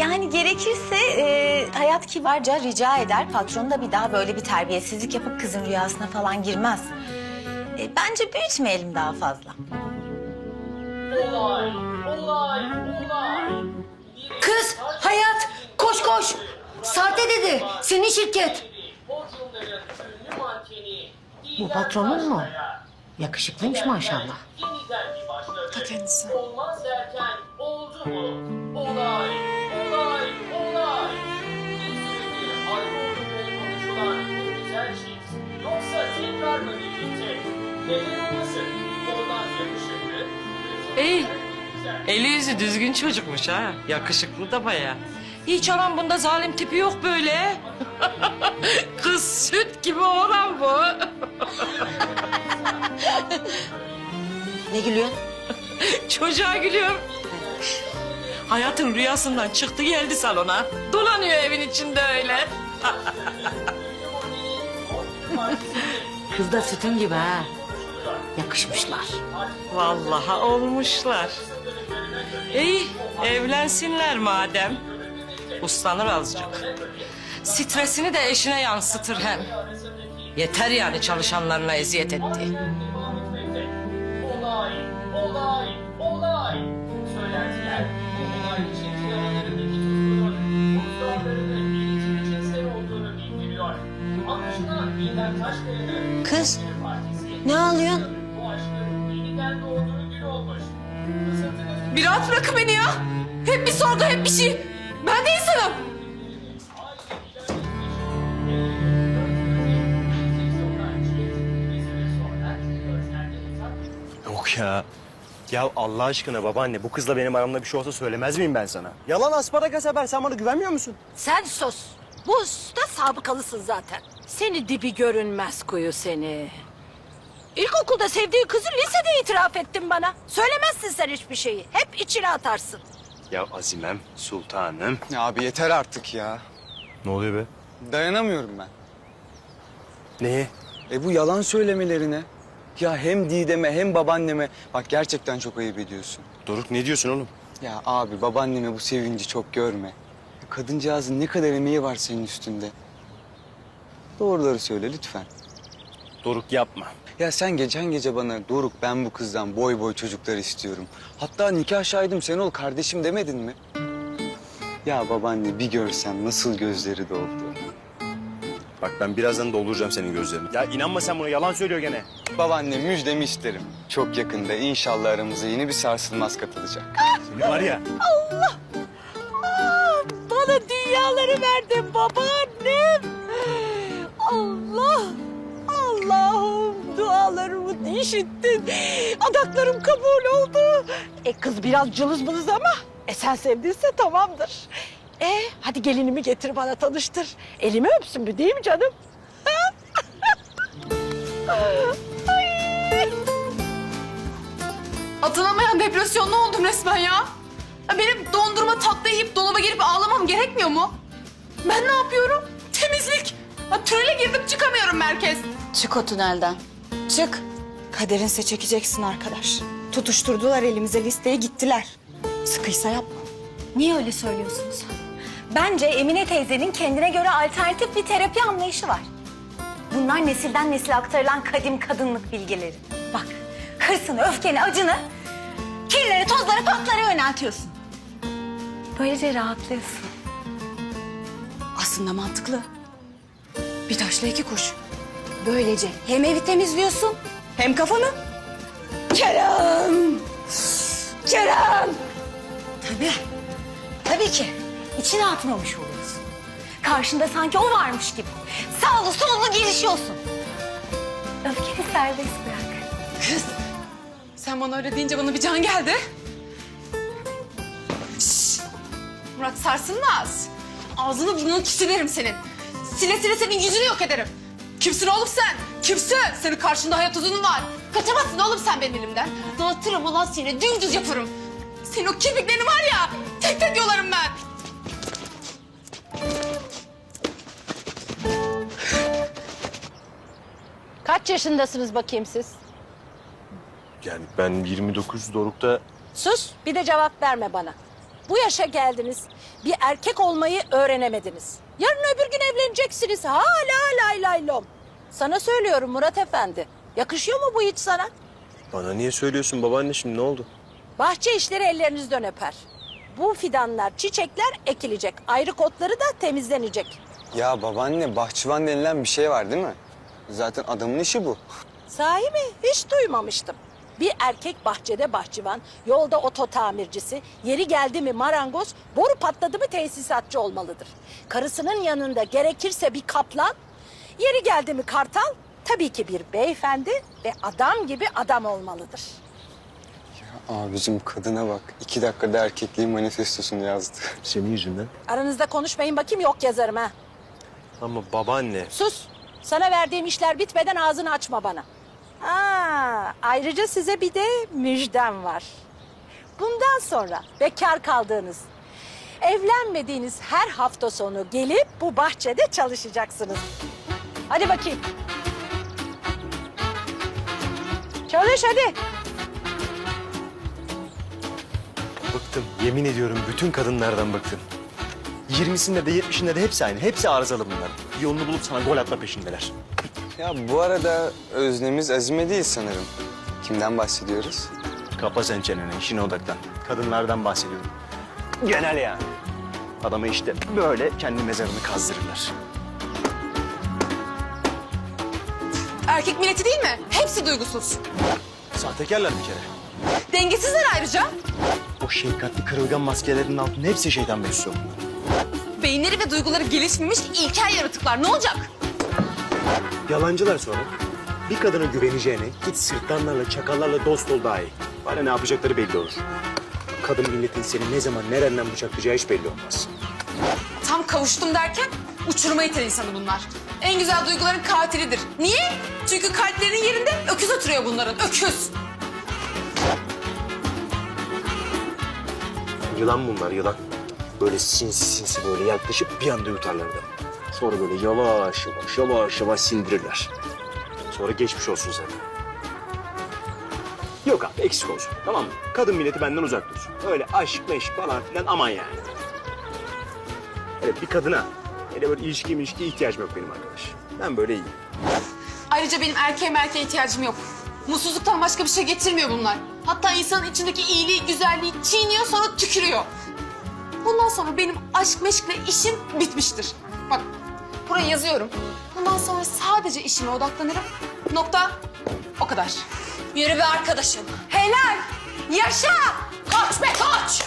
Yani gerekirse e, hayat kibarca rica eder. Patron da bir daha böyle bir terbiyesizlik yapıp kızın rüyasına falan girmez. E, bence büyütmeyelim daha fazla. Olay, olay, olay. Kız, hayat, koş koş. Sahte dedi. Senin şirket. Bu patronun mu? Yakışıklıymış maşallah. Ta kendisi. Olmaz derken oldu mu? İyi. Eli yüzü düzgün çocukmuş ha. Yakışıklı da baya. Hiç anam bunda zalim tipi yok böyle. Kız süt gibi oğlan bu. Ne gülüyorsun? Çocuğa gülüyorum. Hayatın rüyasından çıktı geldi salona. Dolanıyor evin içinde öyle. Kız da sütün gibi ha. Yakışmışlar. Vallahi olmuşlar. İyi, evlensinler madem. Uslanır azıcık. Stresini de eşine yansıtır hem. Yeter yani çalışanlarına eziyet etti. Olay, olay, olay. Söylentiler bu olay için sinemalarındaki tutkunun buzlarlarının birikimi cinsel olduğunu bildiriyor. Anlaşılan Bilden Taşkaya'nın Kız, ne ağlıyorsun? Bu aşkın yeniden doğduğu gün olmuş. Fırsatınız Bir rahat bırakın beni ya. Hep bir sorgu, hep bir şey. Ben de insanım. Yok ya. Ya Allah aşkına babaanne bu kızla benim aramda bir şey olsa söylemez miyim ben sana? Yalan asparagas haber sen bana güvenmiyor musun? Sen sus. Bu usta sabıkalısın zaten. Seni dibi görünmez kuyu seni. İlkokulda sevdiği kızı lisede itiraf ettin bana. Söylemezsin sen hiçbir şeyi. Hep içine atarsın. Ya Azimem, sultanım. Ya abi yeter artık ya. Ne oluyor be? Dayanamıyorum ben. Neye? E bu yalan söylemelerine. Ya hem Didem'e hem babaanneme. Bak gerçekten çok ayıp ediyorsun. Doruk ne diyorsun oğlum? Ya abi babaanneme bu sevinci çok görme. Kadıncağızın ne kadar emeği var senin üstünde. Doğruları söyle lütfen. Doruk yapma. Ya sen geçen gece bana Doruk ben bu kızdan boy boy çocuklar istiyorum. Hatta nikah şahidim sen ol kardeşim demedin mi? Ya babaanne bir görsen nasıl gözleri doldu. Bak ben birazdan dolduracağım senin gözlerini. Ya inanma sen buna yalan söylüyor gene. Babaanne müjdemi isterim. Çok yakında inşallah aramıza yeni bir sarsılmaz katılacak. Seni var ya. Bana dünyaları verdin babaannem. Allah, dualarımı işittin. Adaklarım kabul oldu. E kız biraz cılız bılız ama e sen sevdinse tamamdır. E hadi gelinimi getir bana tanıştır. Elimi öpsün bir değil mi canım? Atılamayan depresyonlu oldum resmen ya. ya. Benim dondurma tatlı yiyip dolaba girip ağlamam gerekmiyor mu? Ben ne yapıyorum? Temizlik. Ya, tünele girdim çıkamıyorum merkez. Çık o tünelden. Çık. Kaderinse çekeceksin arkadaş. Tutuşturdular elimize listeye gittiler. Sıkıysa yapma. Niye öyle söylüyorsunuz? Bence Emine teyzenin kendine göre alternatif bir terapi anlayışı var. Bunlar nesilden nesile aktarılan kadim kadınlık bilgileri. Bak, hırsını, öfkeni, acını kirleri, tozları, patlara yöneltiyorsun. Böylece rahatlıyorsun. Aslında mantıklı. Bir taşla iki kuş. Böylece hem evi temizliyorsun hem kafanı. Kerem! Kerem! Tabii. Tabii ki. İçine atmamış oluyorsun. Karşında sanki o varmış gibi. Sağlı sollu girişiyorsun. Öfkeni serbest bırak. Kız. Sen bana öyle deyince bana bir can geldi. Şşş. Murat sarsılmaz. Ağzını burnunu kisilerim senin. Sile sile senin yüzünü yok ederim. Kimsin oğlum sen? Kimsin? Senin karşında hayat uzunun var. Kaçamazsın oğlum sen benim elimden. Dağıtırım ulan seni, dümdüz yaparım. Senin o kirpiklerini var ya, tek tek yolarım ben. Kaç yaşındasınız bakayım siz? Yani ben 29 Doruk'ta Sus bir de cevap verme bana. Bu yaşa geldiniz. Bir erkek olmayı öğrenemediniz. Yarın öbür gün evleneceksiniz. Hala lay lay lom. Sana söylüyorum Murat Efendi. Yakışıyor mu bu hiç sana? Bana niye söylüyorsun babaanne şimdi ne oldu? Bahçe işleri ellerinizden öper. Bu fidanlar, çiçekler ekilecek. Ayrık otları da temizlenecek. Ya babaanne bahçıvan denilen bir şey var değil mi? Zaten adamın işi bu. Sahi mi? Hiç duymamıştım. Bir erkek bahçede bahçıvan, yolda oto tamircisi, yeri geldi mi marangoz, boru patladı mı tesisatçı olmalıdır. Karısının yanında gerekirse bir kaplan, yeri geldi mi kartal, tabii ki bir beyefendi ve adam gibi adam olmalıdır. Abicim kadına bak. iki dakikada erkekliğin manifestosunu yazdı. Senin yüzünden. Aranızda konuşmayın bakayım yok yazarım ha. Ama babaanne. Sus. Sana verdiğim işler bitmeden ağzını açma bana. Ayrıca size bir de müjdem var. Bundan sonra bekar kaldığınız, evlenmediğiniz her hafta sonu gelip bu bahçede çalışacaksınız. Hadi bakayım. Çalış hadi. Bıktım. Yemin ediyorum bütün kadınlardan bıktım. 20'sinde de 70'inde de hepsi aynı. Hepsi arızalı bunlar. Yolunu bulup sana gol atma peşindeler. Ya bu arada öznemiz Azime değil sanırım. Kimden bahsediyoruz? Kapa sen çeneni, işine odaklan. Kadınlardan bahsediyorum. Genel yani. Adamı işte böyle kendi mezarını kazdırırlar. Erkek milleti değil mi? Hepsi duygusuz. Sahtekarlar bir kere. Dengesizler ayrıca. O şefkatli kırılgan maskelerinin altında hepsi şeytan mesut. Beyinleri ve duyguları gelişmemiş ilkel yaratıklar. Ne olacak? Yalancılar sonra. Bir kadına güveneceğine git sırtlanlarla, çakallarla dost ol daha iyi. Bana ne yapacakları belli olur. Kadın milletin seni ne zaman nereden bıçaklayacağı hiç belli olmaz. Tam kavuştum derken uçuruma iten insanı bunlar. En güzel duyguların katilidir. Niye? Çünkü kalplerinin yerinde öküz oturuyor bunların. Öküz. Yılan bunlar yılan. Böyle sinsi sinsi böyle yaklaşıp bir anda yutarlar adamı. Sonra böyle yavaş yavaş yavaş yavaş sindirirler. Sonra geçmiş olsun sana. Yok abi eksik olsun tamam mı? Kadın milleti benden uzak dursun. Öyle aşk meşk falan filan aman yani. Evet bir kadına hele böyle ilişki ilişki ihtiyacım yok benim arkadaş. Ben böyle iyiyim. Ayrıca benim erkeğe merkeğe ihtiyacım yok. Mutsuzluktan başka bir şey getirmiyor bunlar. Hatta insanın içindeki iyiliği, güzelliği çiğniyor sonra tükürüyor. Bundan sonra benim aşk meşkle işim bitmiştir. Bak buraya yazıyorum. Bundan sonra sadece işime odaklanırım. Nokta. O kadar. Yürü be arkadaşım. Helal. Yaşa. Koç be koç.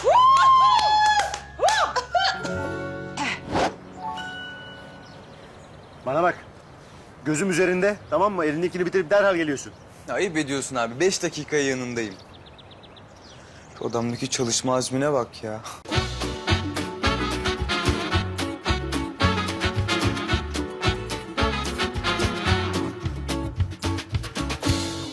Bana bak. Gözüm üzerinde tamam mı? Elindekini bitirip derhal geliyorsun. Ayıp ediyorsun abi. Beş dakikaya yanındayım. Şu odamdaki çalışma azmine bak ya.